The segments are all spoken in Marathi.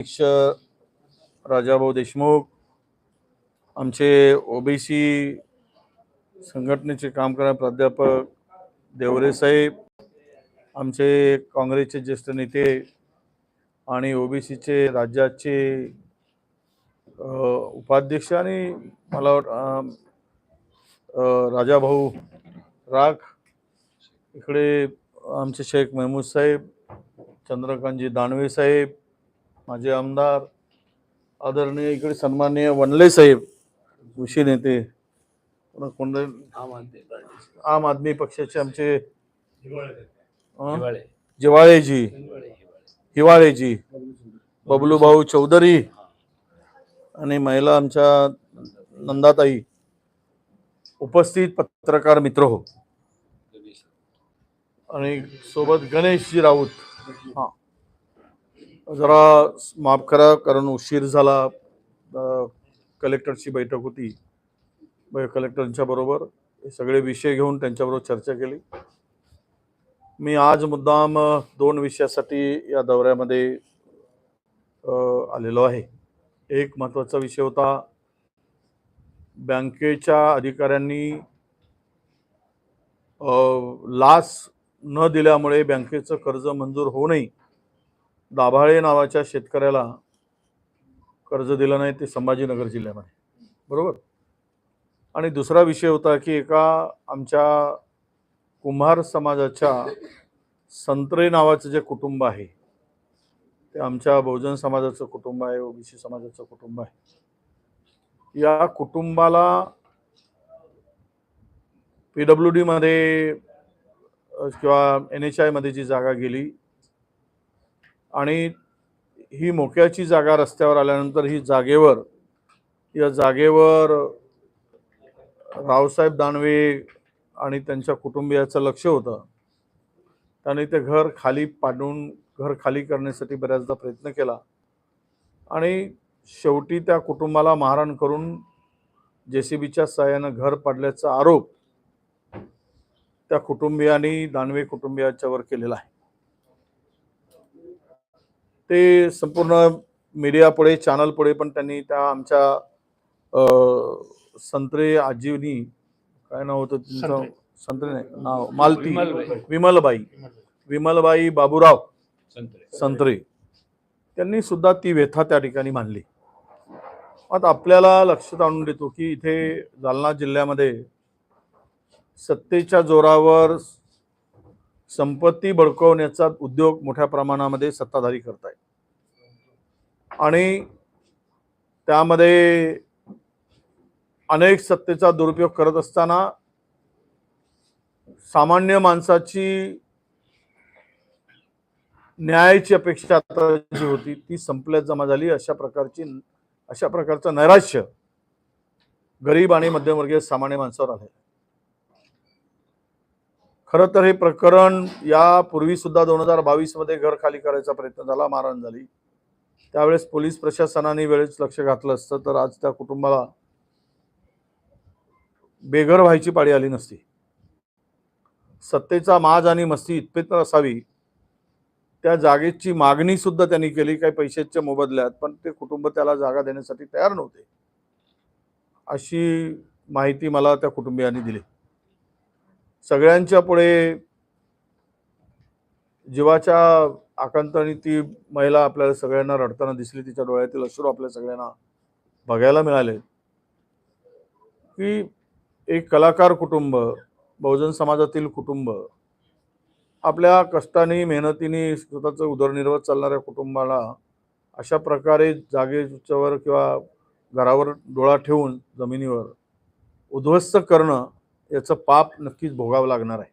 अध्यक्ष राजाभाऊ देशमुख आमचे ओबीसी संघटनेचे काम करणारे प्राध्यापक देवरे साहेब आमचे काँग्रेसचे ज्येष्ठ नेते आणि ओबीसीचे राज्याचे उपाध्यक्ष आणि मला राजाभाऊ राख इकडे आमचे शेख महमूद साहेब चंद्रकांतजी दानवे साहेब माझे आमदार आदरणीय इकडे सन्माननीय वनले साहेब कृषी नेते पुन्हा कोण आम आदमी पक्षाचे आमचे? जिवाळेजी. हिवाळेजी. बबलू भाऊ चौधरी. आणि महिला आमच्या नंदाताई. उपस्थित पत्रकार मित्र हो. आणि सोबत गणेशजी राऊत. हा. जरा माफ करा कारण उशीर झाला कलेक्टरची बैठक होती. कलेक्टरांच्या बरोबर हे सगळे विषय घेऊन त्यांच्याबरोबर चर्चा केली. मी आज मुद्दाम दोन विषयासाठी या दौऱ्यामध्ये आलेलो आहे. एक महत्त्वाचा विषय होता बँकेच्या अधिकाऱ्यांनी लास लाच न दिल्यामुळे बँकेचं कर्ज मंजूर होऊ नये दाभाळे नावाच्या शेतकऱ्याला कर्ज दिलं नाही ते संभाजीनगर जिल्ह्यामध्ये. बरोबर? आणि दुसरा विषय होता की एका आमच्या कुंभार समाजाच्या संत्रे नावाचं जे कुटुंब आहे ते आमच्या बहुजन समाजाचं कुटुंब आहे ओबीसी समाजाचं कुटुंब आहे. या कुटुंबाला पी डब्ल्यू डीमध्ये किंवा एन एच आयमध्ये जी जागा गेली आणि ही मोक्याची जागा रस्त्यावर आल्यानंतर ही जागेवर या जागेवर रावसाहेब दानवे आणि त्यांच्या कुटुंबियाचं लक्ष होतं. त्याने ते घर खाली पाडून घर खाली करण्यासाठी बऱ्याचदा प्रयत्न केला. आणि शेवटी त्या कुटुंबाला मारहाण करून जे सी बीच्या सहाय्यानं घर पाडल्याचा आरोप त्या कुटुंबियांनी दानवे कुटुंबियाच्यावर केलेला आहे. ते संपूर्ण मीडियापुढे चॅनलपुढे पण त्यांनी त्या आमच्या अ, संत्रे आजीवनी काय नाव होतं त्यांचं? संत्रे. नाही नाव मालती. विमलबाई. विमलबाई. विमलबाई. बाबूराव. संत्रे. संत्रे. त्यांनी सुद्धा ती व्यथा त्या ठिकाणी मांडली. आता आपल्याला लक्षात आणून देतो की इथे जालना जिल्ह्यामध्ये सत्तेच्या जोरावर संपत्ती बळकवण्याचा उद्योग मोठ्या प्रमाणामध्ये सत्ताधारी करतायत. आणि त्यामध्ये अनेक सत्तेचा दुरुपयोग करत असताना सामान्य माणसाची न्यायाची अपेक्षा आता जी होती ती संपल्यात जमा झाली. अशा प्रकारची अशा प्रकारचं नैराश्य गरीब आणि मध्यमवर्गीय सामान्य माणसावर आले खरं तर हे प्रकरण यापूर्वीसुद्धा दोन हजार बावीसमध्ये घर खाली करायचा प्रयत्न झाला मारहाण झाली. त्यावेळेस पोलीस प्रशासनाने वेळेस लक्ष घातलं असतं तर आज त्या कुटुंबाला बेघर व्हायची पाळी आली नसती. सत्तेचा माज आणि मस्ती इतपेत असावी. त्या जागेची मागणी सुद्धा त्यांनी केली काही पैशाच्या मोबदल्यात पण ते कुटुंब त्याला जागा देण्यासाठी तयार नव्हते. अशी माहिती मला त्या कुटुंबियांनी दिली. सगळ्यांच्या पुढे जीवाच्या आकांताने ती महिला आपल्याला सगळ्यांना रडताना दिसली तिच्या डोळ्यातील अश्रू आपल्या सगळ्यांना बघायला मिळाले. की एक कलाकार कुटुंब बहुजन समाजातील कुटुंब आपल्या कष्टाने मेहनतीने स्वतःचं उदरनिर्वाह चालणाऱ्या कुटुंबाला अशा प्रकारे जागेच्यावर किंवा घरावर डोळा ठेवून जमिनीवर उद्ध्वस्त करणं याचं पाप नक्कीच भोगावं लागणार आहे.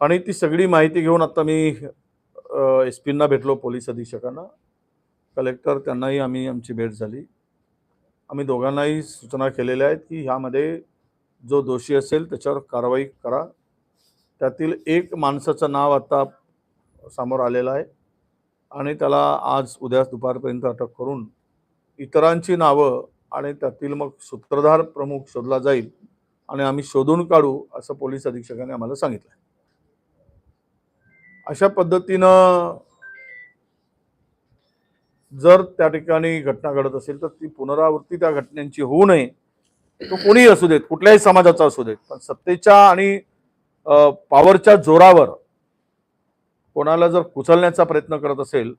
आणि ती सगळी माहिती घेऊन आता मी एस पींना भेटलो पोलीस अधीक्षकांना. कलेक्टर त्यांनाही आम्ही आमची भेट झाली. आम्ही दोघांनाही सूचना केलेल्या आहेत की ह्यामध्ये जो दोषी असेल त्याच्यावर कारवाई करा. त्यातील एक माणसाचं नाव आता समोर आलेलं आहे. आणि त्याला आज उद्या दुपारपर्यंत अटक करून इतरांची नावं आणि त्यातील मग सूत्रधार प्रमुख शोधला जाईल आणि आम्ही शोधून काढू असं पोलीस अधीक्षकाने आम्हाला सांगितलं अशा पद्धतीनं जर त्या ठिकाणी घटना घडत असेल तर ती पुनरावृत्ती त्या घटनांची होऊ नये. तो कोणीही असू देत कुठल्याही समाजाचा असू देत पण सत्तेच्या आणि पॉवरच्या जोरावर कोणाला जर कुचलण्याचा प्रयत्न करत असेल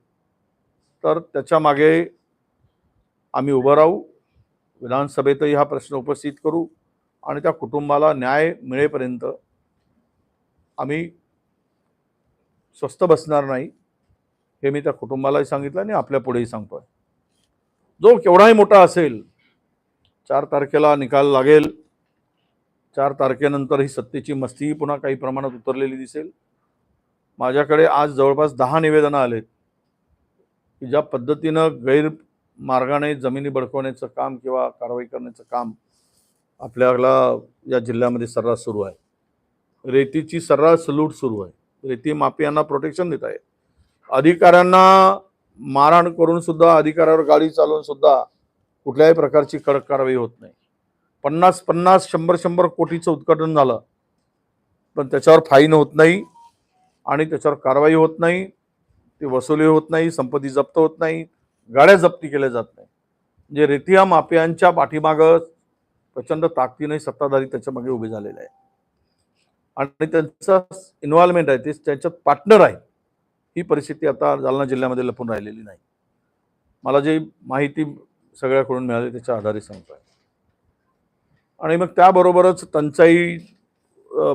तर त्याच्यामागे आम्ही उभं राहू विधानसभेतही हा प्रश्न उपस्थित करू. आणि त्या कुटुंबाला न्याय मिळेपर्यंत आम्ही स्वस्त बसणार नाही हे मी त्या कुटुंबालाही सांगितलं आणि आपल्या पुढेही सांगतो आहे जो केवढाही मोठा असेल चार तारखेला निकाल लागेल. चार तारखेनंतर ही सत्तेची मस्तीही पुन्हा काही प्रमाणात उतरलेली दिसेल. माझ्याकडे आज जवळपास दहा निवेदनं आलेत की ज्या पद्धतीनं गैरमार्गाने जमिनी बडकवण्याचं काम किंवा कारवाई करण्याचं काम आपल्याला या जिल्ह्यामध्ये सर्रास सुरू आहे. रेतीची सर्रास लूट सुरू आहे. रेती माफियांना प्रोटेक्शन देत आहे. अधिकाऱ्यांना मारहाण करून सुद्धा अधिकाऱ्यावर गाडी चालवून सुद्धा कुठल्याही प्रकारची कडक कारवाई होत नाही. पन्नास पन्नास शंभर शंभर कोटीचं उद्घाटन झालं. पण त्याच्यावर फाईन होत नाही आणि त्याच्यावर कारवाई होत नाही. ती वसुली होत नाही संपत्ती जप्त होत नाही. गाड्या जप्ती केल्या जात नाही. म्हणजे रेतिया माफियांच्या पाठीमागं प्रचंड ताकदीने सत्ताधारी त्याच्यामागे उभे झालेले आहे आणि त्यांचं इन्व्हॉल्वमेंट आहे ते त्यांच्यात पार्टनर आहे ही परिस्थिती आता जालना जिल्ह्यामध्ये लपून राहिलेली नाही. मला जी माहिती सगळ्याकडून मिळाली त्याच्या आधारे सांगतोय आणि मग त्याबरोबरच टंचाई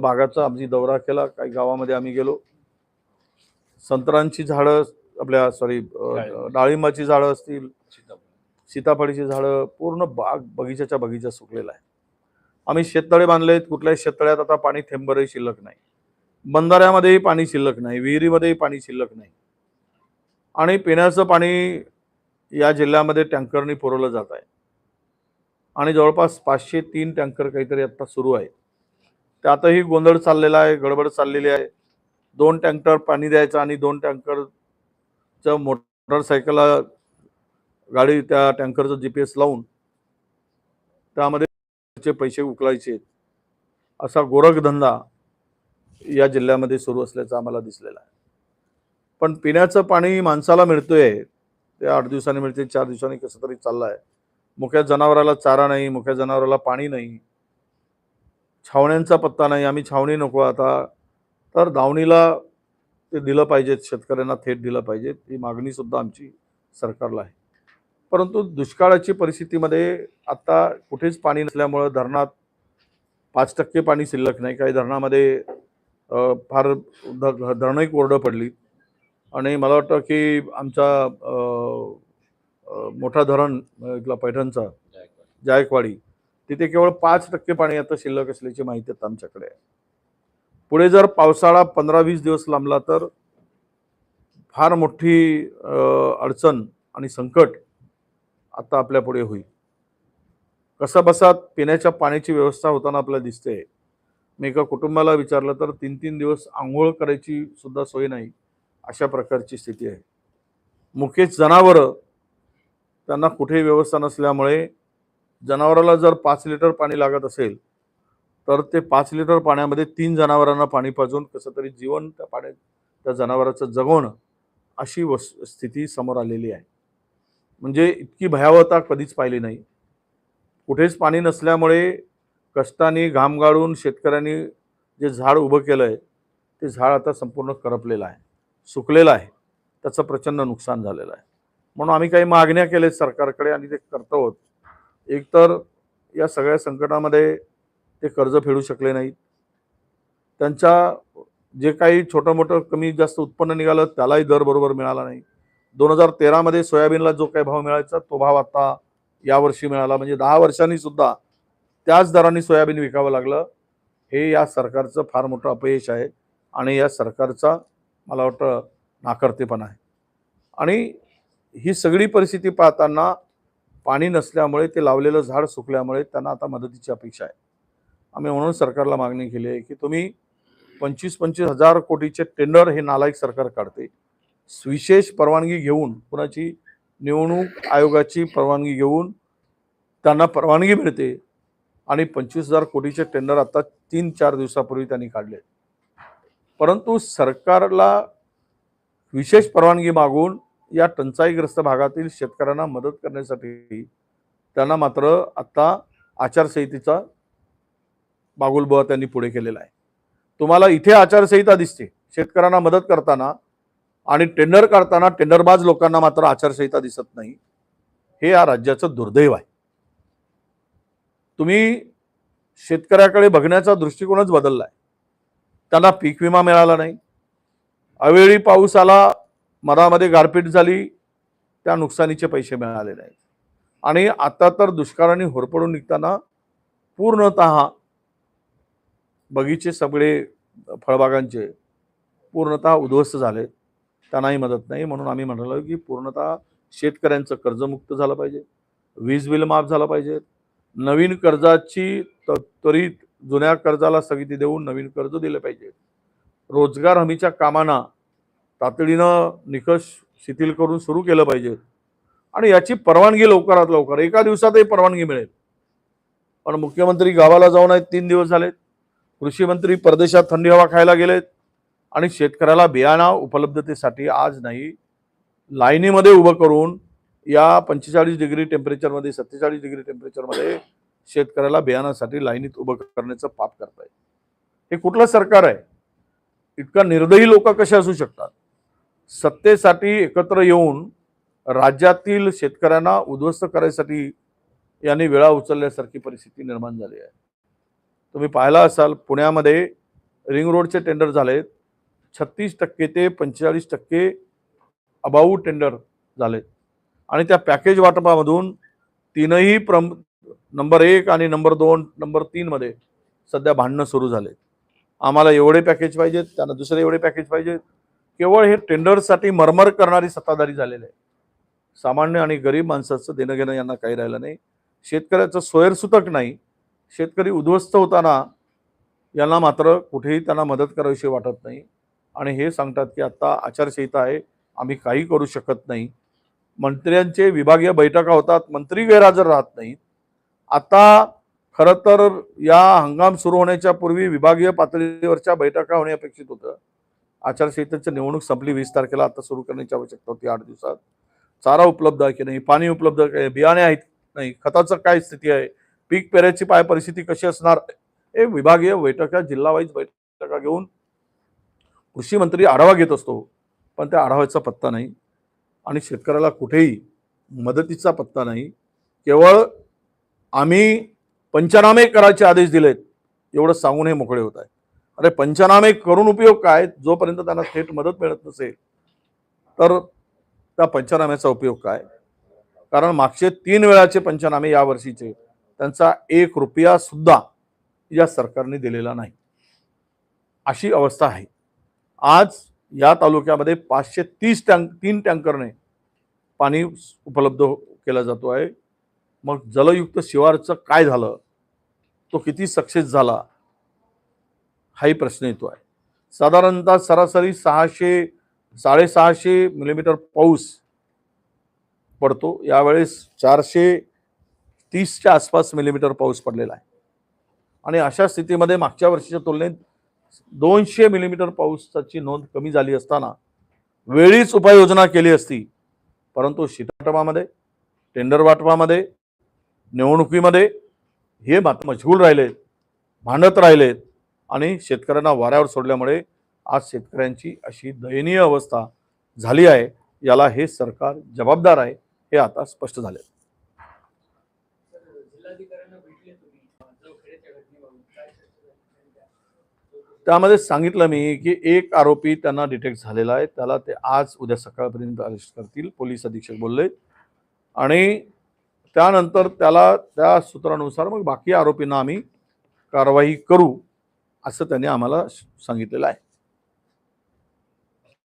भागाचा आम्ही दौरा केला. काही गावामध्ये आम्ही गेलो. संत्रांची झाडं आपल्या सॉरी डाळिंब. डाळिंबाची झाडं असतील. सीताफळीची झाडं पूर्ण बाग बगीच्याच्या बगीचा सुकलेला आहे. आम्ही शेततळे बांधले आहेत कुठल्याही शेततळ्यात आता पाणी थेंबरही शिल्लक नाही. बंधाऱ्यामध्येही पाणी शिल्लक नाही विहिरीमध्येही पाणी शिल्लक नाही. आणि पिण्याचं पाणी या जिल्ह्यामध्ये टँकरनी पुरवलं जात आहे. आणि जवळपास पाचशे तीन टँकर काहीतरी आत्ता सुरू आहे. त्यातही गोंधळ चाललेला आहे गडबड चाललेली आहे. दोन टँकर पाणी द्यायचं आणि दोन टँकरचं मोटरसायकलला गाडी त्या टँकरचं जी पी एस लावून त्यामध्ये पैसे उकळायचे असा गोरखधंदा या जिल्ह्यामध्ये सुरू असल्याचं आम्हाला दिसलेला आहे. पण पिण्याचं पाणी माणसाला मिळतोय ते आठ दिवसांनी मिळते चार दिवसांनी कसं तरी चाललं आहे मुख्या जनावराला चारा नाही मुख्या जनावराला पाणी नाही छावण्यांचा पत्ता नाही आम्ही छावणी नको आता. तर दावणीला ते दिलं पाहिजेत शेतकऱ्यांना थेट दिलं पाहिजेत ही मागणीसुद्धा आमची सरकारला आहे. परंतु दुष्काळाची परिस्थितीमध्ये आता कुठेच पाणी नसल्यामुळं धरणात पाच टक्के पाणी शिल्लक नाही. काही धरणामध्ये फार ध- धरणंही कोरडं पडली. आणि मला वाटतं की आमचा मोठा धरण इथला पैठणचा जायकवाडी तिथे केवळ पाच टक्के पाणी आता शिल्लक असल्याची माहिती आता आमच्याकडे आहे. पुढे जर पावसाळा पंधरा वीस दिवस लांबला तर फार मोठी अडचण आणि संकट आता आपल्यापुढे होईल. कसा बसा पिण्याच्या पाण्याची व्यवस्था होताना आपल्याला दिसते. मी एका कुटुंबाला विचारलं तर तीन तीन दिवस आंघोळ करायची सुद्धा सोय नाही अशा प्रकारची स्थिती आहे. मुकेश जनावरं त्यांना कुठेही व्यवस्था नसल्यामुळे जनावराला जर पाच लिटर पाणी लागत असेल तर ते पाच लिटर पाण्यामध्ये तीन जनावरांना पाणी पाजून कसं तरी जीवन त्या पाण्यात त्या जनावराचं जगवणं अशी वस स्थिती समोर आलेली आहे. म्हणजे इतकी भयावहता कधीच पाहिली नाही. कुठेच पाणी नसल्यामुळे कष्टाने घाम गाळून शेतकऱ्यांनी जे झाड उभं केलं आहे ते झाड आता संपूर्ण करपलेलं आहे सुकलेलं आहे. त्याचं प्रचंड नुकसान झालेलं आहे. म्हणून आम्ही काही मागण्या केल्या सरकारकडे आणि ते करतो आहोत. एकतर या सगळ्या संकटामध्ये ते कर्ज फेडू शकले नाहीत. त्यांच्या जे काही छोटं मोठं कमी जास्त उत्पन्न निघालं त्यालाही दर बरोबर मिळाला नाही. दोन हजार तेरामध्ये सोयाबीनला जो काही भाव मिळायचा तो भाव आता यावर्षी मिळाला. म्हणजे दहा वर्षांनी सुद्धा त्याच दराने सोयाबीन विकावं लागलं. हे या सरकारचं फार मोठं अपयश आहे आणि या सरकारचा मला वाटतं नाकर्तेपणा आहे. आणि ही सगळी परिस्थिती पाहताना पाणी नसल्यामुळे ते लावलेलं झाड सुकल्यामुळे त्यांना आता मदतीची अपेक्षा आहे. आम्ही म्हणून सरकारला मागणी केली आहे की तुम्ही पंचवीस पंचवीस हजार कोटीचे टेंडर हे नालायक सरकार काढते. विशेष परवानगी घेऊन कुणाची निवडणूक आयोगाची परवानगी घेऊन त्यांना परवानगी मिळते आणि पंचवीस हजार कोटीचे टेंडर आता तीन चार दिवसापूर्वी त्यांनी काढले. परंतु सरकारला विशेष परवानगी मागून या टंचाईग्रस्त भागातील शेतकऱ्यांना मदत करण्यासाठी त्यांना मात्र आत्ता आचारसंहितेचा बागुलबुवा त्यांनी पुढे केलेला आहे. तुम्हाला इथे आचारसंहिता दिसते. शेतकऱ्यांना मदत करताना आणि टेंडर काढताना टेंडरबाज लोकांना मात्र आचारसंहिता दिसत नाही. हे या राज्याचं दुर्दैव आहे. तुम्ही शेतकऱ्याकडे बघण्याचा दृष्टिकोनच बदलला आहे त्यांना पीक विमा मिळाला नाही. अवेळी पाऊस आला मधामध्ये गारपीट झाली त्या नुकसानीचे पैसे मिळाले नाहीत. आणि आता तर दुष्काळाने होरपडून निघताना पूर्णत बगीचे सगळे फळबागांचे पूर्णतः उद्ध्वस्त झाले त्यांनाही मदत नाही. म्हणून आम्ही म्हणालो की पूर्णतः शेतकऱ्यांचं कर्जमुक्त झालं पाहिजे. वीज बिल माफ झालं पाहिजे. नवीन कर्जाची त- त्वरित जुन्या कर्जाला स्थगिती देऊन नवीन कर्ज दिले पाहिजे. रोजगार हमीच्या कामांना तातडीनं निकष शिथिल करून सुरू केलं पाहिजे. आणि याची परवानगी लवकरात लवकर एका दिवसातही परवानगी मिळेल. पण मुख्यमंत्री गावाला जाऊन आहेत तीन दिवस झालेत. कृषी मंत्री परदेशात थंडी हवा खायला गेलेत. आणि शेतकऱ्याला बियाणा उपलब्धतेसाठी आज नाही लाईनीमध्ये उभं करून या पंचेचाळीस डिग्री टेम्परेचरमध्ये सत्तेचाळीस डिग्री टेम्परेचरमध्ये शेतकऱ्याला बियाणासाठी लाईनीत उभं करण्याचं पाप करताय हे कुठलं सरकार आहे? इतका निर्दयी लोक कसे असू शकतात? सत्तेसाठी एकत्र येऊन राज्यातील शेतकऱ्यांना उद्ध्वस्त करायसाठी यांनी वेळा उचलल्यासारखी परिस्थिती निर्माण झाली आहे. तुम्ही पाहिला असाल पुण्यामध्ये रिंग रोडचे टेंडर झालेत. छत्तीस टक्के ते पंचेचाळीस टक्के अबाऊ टेंडर झालेत आणि त्या पॅकेज वाटपामधून तीनही प्रम नंबर एक आणि नंबर दोन नंबर तीनमध्ये सध्या भांडणं सुरू झाले. आम्हाला एवढे पॅकेज पाहिजेत त्यांना दुसरे एवढे पॅकेज पाहिजेत केवळ हे टेंडरसाठी मरमर करणारी सत्ताधारी झालेले आहे सामान्य आणि गरीब माणसाचं देणं घेणं यांना काही राहिलं नाही. शेतकऱ्याचं सोयरसुतक नाही. शेतकरी उद्ध्वस्त होताना यांना मात्र कुठेही त्यांना मदत करावीशी वाटत नाही. आणि हे सांगतात की आत्ता आचारसंहिता आहे आम्ही काही करू शकत नाही. मंत्र्यांचे विभागीय बैठका होतात मंत्री गैरहजर राहत नाहीत. आता खरं तर या हंगाम सुरू होण्याच्या पूर्वी विभागीय पातळीवरच्या बैठका होणे अपेक्षित होतं. आचारसंहितेची निवडणूक संपली वीस तारखेला आता सुरू करण्याची आवश्यकता होती आठ दिवसात. चारा उपलब्ध आहे की नाही पाणी उपलब्ध आहे बियाणे आहेत नाही खताचं काय स्थिती आहे पीक पेऱ्याची पाय परिस्थिती कशी असणार हे विभागीय बैठका जिल्हावाईज बैठका घेऊन कृषी मंत्री आढावा घेत असतो पण त्या आढाव्याचा पत्ता नाही. आणि शेतकऱ्याला कुठेही मदतीचा पत्ता नाही. केवळ आम्ही पंचनामे करायचे आदेश दिलेत एवढं सांगून हे मोकळे होत आहे अरे पंचनामे करून उपयोग काय? जोपर्यंत त्यांना थेट मदत मिळत नसेल तर त्या पंचनाम्याचा उपयोग काय? कारण मागचे तीन वेळाचे पंचनामे यावर्षीचे त्यांचा एक रुपया सुद्धा या सरकारने दिलेला नाही. अशी अवस्था आहे. आज या तालुक्यामध्ये पाचशे तीस टँक तीन टँकरने पाणी उपलब्ध हो- केला जातो आहे. मग जलयुक्त शिवारचं काय झालं? तो किती सक्सेस झाला? हाही प्रश्न येतो आहे. साधारणतः सरासरी सहाशे साडेसहाशे मिलीमीटर पाऊस पडतो. यावेळेस चारशे तीसच्या आसपास मिलीमीटर पाऊस पडलेला आहे. आणि अशा स्थितीमध्ये मागच्या वर्षीच्या तुलनेत दोनशे मिलीमीटर पावसाची नोंद कमी झाली असताना वेळीच उपाययोजना केली असती. परंतु शीतवाटपामध्ये टेंडर वाटपामध्ये निवडणुकीमध्ये हे मात्र मशगूल राहिलेत भांडत राहिलेत आणि शेतकऱ्यांना वाऱ्यावर सोडल्यामुळे आज शेतकऱ्यांची अशी दयनीय अवस्था झाली आहे. याला हे सरकार जबाबदार आहे हे आता स्पष्ट झाले जिल्हाधिकाऱ्यांना भेटले तुम्ही जवखेड्याच्या घटनेबाबत काय चर्चा झाली त्यांच्या? त्यामध्ये सांगितलं मी की एक आरोपी त्यांना डिटेक्ट झालेला आहे. त्याला ते आज उद्या सकाळपर्यंत अरेस्ट करतील पोलीस अधीक्षक बोलले. आणि त्यानंतर त्याला त्या सूत्रानुसार मग बाकी आरोपींना आम्ही कारवाई करू असं त्यांनी आम्हाला सांगितलेलं आहे.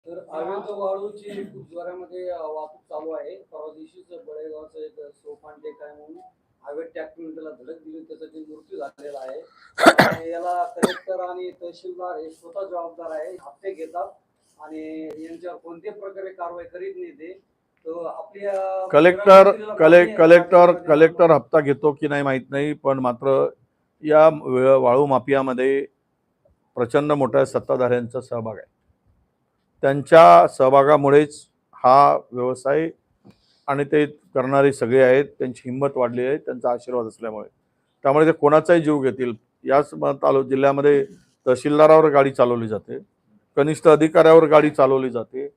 तर अरविंद वाळूची गुरुद्वारामध्ये वाहतूक चालू आहे. परवा दिवशीच बळेगावचं एक सोपांडे काय म्हणून. हवेत ट्रॅक्टरने त्याला धडक दिली त्याचा मृत्यू झालेला आहे याला कलेक्टर आणि तहसीलदार हे स्वतः जबाबदार आहे हप्ते घेतात आणि यांच्यावर कोणत्याही प्रकारे कारवाई करीत नाही ते. कलेक्टर कले कलेक्टर कलेक्टर हप्ता घेतो की नाही माहीत नाही पण मात्र या वाळू माफियामध्ये प्रचंड मोठ्या सत्ताधाऱ्यांचा सहभाग आहे. त्यांच्या सहभागामुळेच हा व्यवसाय आणि ते करणारे सगळे आहेत त्यांची हिंमत वाढली आहे त्यांचा आशीर्वाद असल्यामुळे. त्यामुळे ते कोणाचाही जीव घेतील. याच म- तालु जिल्ह्यामध्ये तहसीलदारावर गाडी चालवली जाते कनिष्ठ अधिकाऱ्यावर गाडी चालवली जाते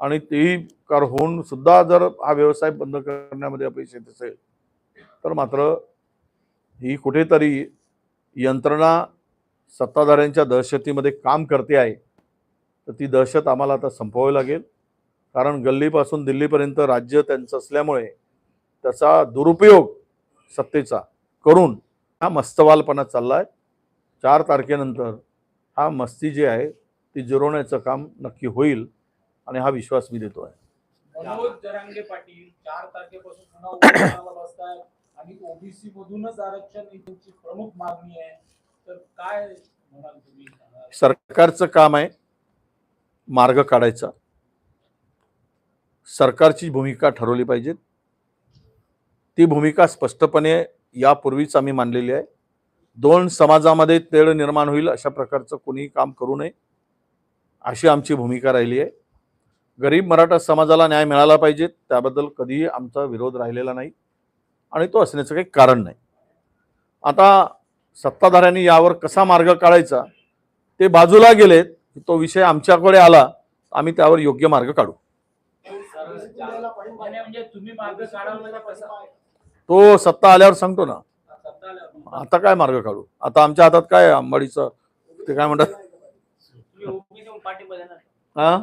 आणि तेही कार होऊन सुद्धा जर हा व्यवसाय बंद करण्यामध्ये अपेक्षित असेल तर मात्र ही कुठेतरी यंत्रणा सत्ताधाऱ्यांच्या दहशतीमध्ये काम करते आहे. तर ती दहशत आम्हाला आता संपवावी लागेल. कारण गल्लीपासून दिल्लीपर्यंत राज्य त्यांचं असल्यामुळे त्याचा दुरुपयोग सत्तेचा करून हा मस्तवालपणा चालला आहे चार तारखेनंतर हा मस्ती जी आहे ती जिरवण्याचं काम नक्की होईल आणि हा विश्वास मी देतो आहे मनोज जरांगे पाटील चार तारखेपासून पुन्हा उपोषणाला बसतायत आणि ओबीसी मधूनच आरक्षण त्यांची प्रमुख मागणी आहे. तर काय म्हणाल तुम्ही? सरकारचं काम आहे मार्ग काढायचा. सरकारची भूमिका ठरवली पाहिजे. ती भूमिका स्पष्टपणे यापूर्वीच आम्ही मांडलेली आहे. दोन समाजामध्ये तेढ निर्माण होईल अशा प्रकारचं कोणीही काम करू नये अशी आमची भूमिका राहिली आहे. गरीब मराठा समाजाला न्याय मिळाला पाहिजे त्याबद्दल कधीही आमचा विरोध राहिलेला नाही आणि तो असण्याचं काही कारण नाही. आता सत्ताधाऱ्यांनी यावर कसा मार्ग काढायचा ते बाजूला गेलेत तो विषय आमच्याकडे आला आम्ही त्यावर योग्य मार्ग काढू. म्हणजे तुम्ही मार्ग काढावला कसा तो सत्ता आल्यावर सांगतो ना. आता काय मार्ग काढू? आता आमच्या हातात काय? अंबाडीचं ते काय म्हणतात? हा?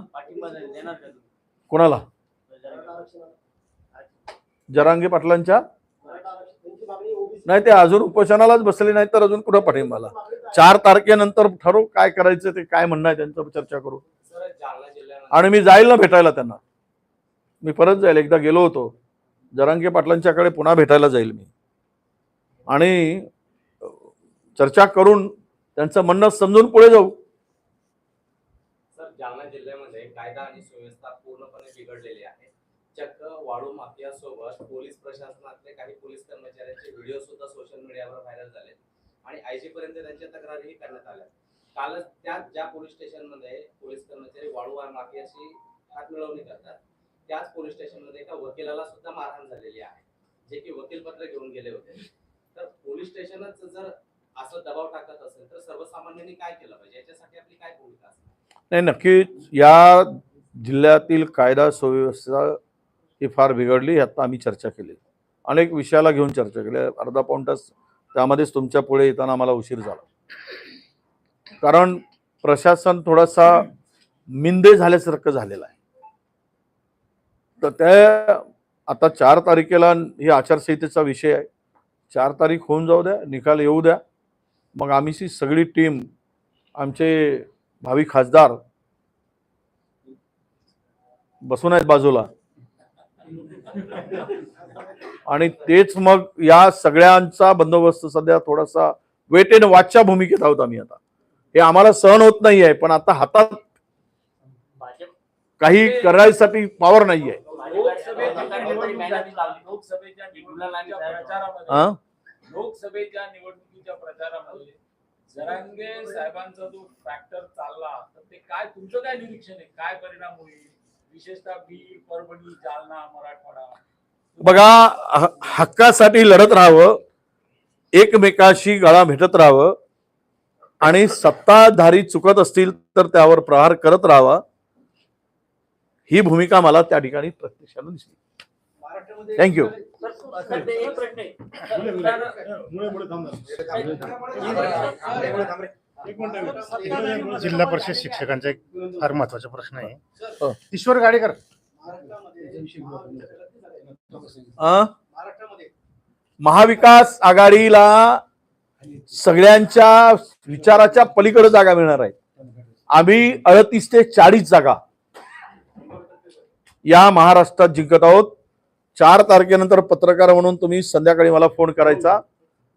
कोणाला? जरांगे पाटलांच्या? नाही ते अजून उपोषणालाच बसले नाही तर अजून कुठं पाठिंबाला? चार तारखेनंतर ठरवू काय करायचं ते काय म्हणणं आहे त्यांचं चर्चा करू. आणि मी जाईल ना भेटायला त्यांना. मी परत जाईल एकदा गेलो होतो. जरांगे पाटलांच्याकडे पुन्हा भेटायला जाईल मी. आणि चर्चा करून त्यांचं म्हणणं समजून पुढे जाऊ. सर जालना जिल्ह्यामध्ये कायदा आणि सुव्यवस्था पूर्णपणे बिघडलेली आहे. चक्क वाळू माफियासोबत पोलीस प्रशासनातले काही पोलीस कर्मचाऱ्यांचे व्हिडिओ सुद्धा सोशल मीडियावर व्हायरल झाले आणि आयजी पर्यंत त्यांच्या तक्रारीही करण्यात आल्या कालच त्या ज्या पोलीस स्टेशनमध्ये पोलीस कर्मचारी वाळू माफियाशी हात मिळवणी करतात त्याच पोलीस स्टेशनमध्ये एका वकिलाला सुद्धा मारहाण झालेली आहे जे की वकील पत्र घेऊन गेले होते. तर पोलीस स्टेशनच जर असं दबाव टाकत असेल तर सर्वसामान्यांनी काय केलं पाहिजे? याच्यासाठी आपली काय भूमिका असेल नाही नक्कीच या जिल्ह्यातील कायदा सुव्यवस्था ही फार बिघडली आता आम्ही चर्चा केली. अनेक विषयाला घेऊन चर्चा केली. अर्धा पाऊण तास त्यामध्येच तुमच्यापुढे येताना आम्हाला उशीर झाला. कारण प्रशासन थोडासा मिंदे झाल्यासारखं झालेलं आहे. तर त्या आता चार तारखेला ही आचारसंहितेचा विषय आहे. चार तारीख होऊन जाऊ द्या निकाल येऊ द्या. मग आम्हीची सगळी टीम आमचे भावी खासदार बसून आहेत बाजूला. आणि तेच मग या सगळ्यांचा बंदोबस्त सध्या थोडासा वेट एंड वॉचच्या भूमिकेत आहोत आम्ही आता. हे आम्हाला सहन होत नाही आहे पण आता हातात काही करायसाठी पॉवर नाही आहे लोकसभेच्या निवडणुकीच्या लोकसभेच्या निवडणुकीच्या प्रचारामध्ये? लोकसभेच्या निवडणुकीच्या प्रचारामध्ये जरांगे साहेबांचा जो फॅक्टर चालला तर ते काय तुमचं काय निरीक्षण आहे? काय परिणाम होईल? विशेषतः बीड परभणी जालना मराठवाडा. बघा ह- हक्कासाठी लढत राहावं एकमेकाशी गळा भेटत राहावं आणि सत्ताधारी चुकत असतील तर त्यावर प्रहार करत राहावा. ही भूमिका मला त्या ठिकाणी प्रत्यक्षानं दिसली. थँक्यू सर ते एक प्रश्न आहे. जिल्हा परिषद शिक्षकांचा एक फार महत्त्वाचा प्रश्न आहे. हो. ईश्वर गाडेकर. अं? महाविकास आघाडीला सगळ्यांच्या विचाराच्या पलीकडे जागा मिळणार आहे. आम्ही अडतीस ते चाळीस जागा या महाराष्ट्रात जिंकत आहोत. चार तारखेनंतर पत्रकार म्हणून तुम्ही संध्याकाळी मला फोन करायचा.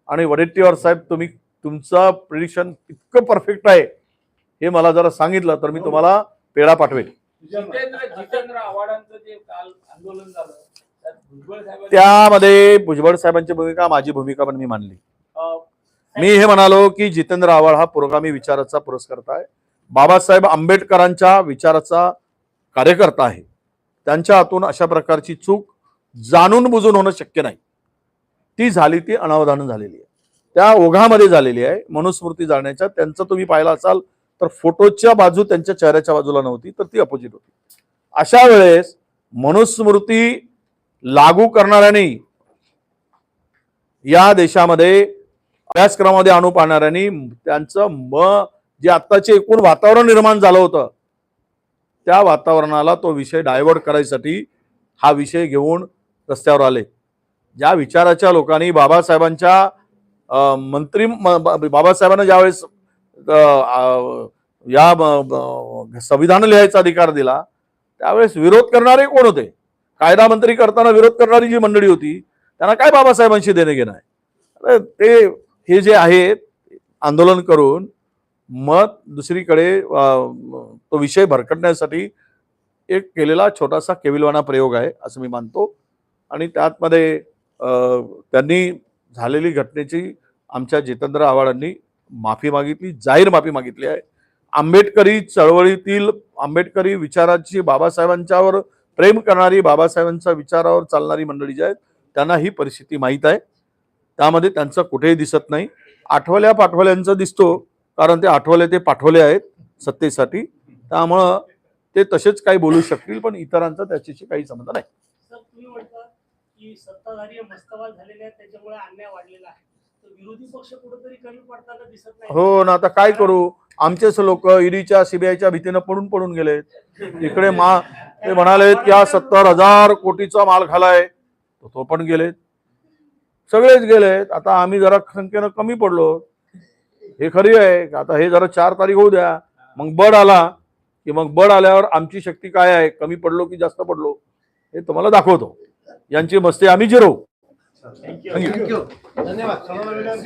आणि वडेट्टीवार साहेब तुम्ही तुमचं प्रिडिक्शन इतकं परफेक्ट आहे. हे मला जरा सांगितलं तर मी तुम्हाला पेढा पाठवेल त्यामध्ये भुजबळ साहेबांची भूमिका माझी भूमिका पण मी मांडली मी हे म्हणालो की जितेंद्र आव्हाड हा पुरोगामी विचाराचा पुरस्कर्ता आहे. बाबासाहेब आंबेडकरांच्या विचाराचा कार्यकर्ता आहे. त्यांच्या हातून अशा प्रकारची चूक जाणून बुजून होणं शक्य नाही. ती झाली ती अनावधान झालेली आहे. त्या ओघामध्ये झालेली आहे. मनुस्मृती जाण्याच्या त्यांचं तुम्ही पाहिला असाल तर फोटोच्या बाजू त्यांच्या चेहऱ्याच्या बाजूला नव्हती तर ती अपोजिट होती. अशा वेळेस मनुस्मृती लागू करणाऱ्यांनी या देशामध्ये अभ्यासक्रमामध्ये आणू पाहणाऱ्यांनी त्यांचं म जे आत्ताचे एकूण वातावरण निर्माण झालं होतं त्या वातावरणाला तो विषय डायव्हर्ट करायसाठी हा विषय घेऊन रस्त्यावर आले. ज्या विचाराच्या लोकांनी बाबासाहेबांच्या मंत्री म- बाबासाहेबांना ज्यावेळेस या संविधान लिहायचा अधिकार दिला त्यावेळेस विरोध करणारे कोण होते? कायदा मंत्री करताना विरोध करणारी जी मंडळी होती त्यांना काय बाबासाहेबांशी देणे घेणं आहे? अरे ते हे जे आहे आंदोलन करून मत दुसरीकडे तो विषय भरकटण्यासाठी एक केलेला छोटासा केविलवाना प्रयोग आहे असं मी मानतो. आणि त्यातमध्ये त्यांनी झालेली घटनेची आमच्या जितेंद्र आव्हाडांनी माफी मागितली जाहीर माफी मागितली आहे. आंबेडकरी चळवळीतील आंबेडकरी विचाराची बाबासाहेबांच्यावर प्रेम करणारी बाबासाहेबांच्या विचारावर चालणारी मंडळी जी आहेत त्यांना ही परिस्थिती माहीत आहे. त्यामध्ये त्यांचं कुठेही दिसत नाही. आठवल्या पाठवल्यांचं दिसतो कारण ते आठवले ते पाठवले आहेत सत्तेसाठी. त्यामुळं ते तसेच काही बोलू शकतील पण इतरांचा त्याच्याशी काही संबंध नाही. हो ना आता काय करू? आमचेच लोक ईडीच्या सीबीआयच्या भीतीनं पडून पडून गेलेत. इकडे मा ते म्हणालेत की हा सत्तर हजार कोटीचा माल खालाय. तो तो पण गेलेत. सगळेच गेलेत. आता आम्ही जरा संख्येनं कमी पडलो. हे खरी आहे. आता हे जरा चार तारीख होऊ द्या. मग बड आला. की मग बड आल्यावर आमची शक्ती काय आहे? कमी पडलो की जास्त पडलो? हे तुम्हाला दाखवतो. यांची मस्ती आम्ही जिरवू. थँक्यू धन्यवाद.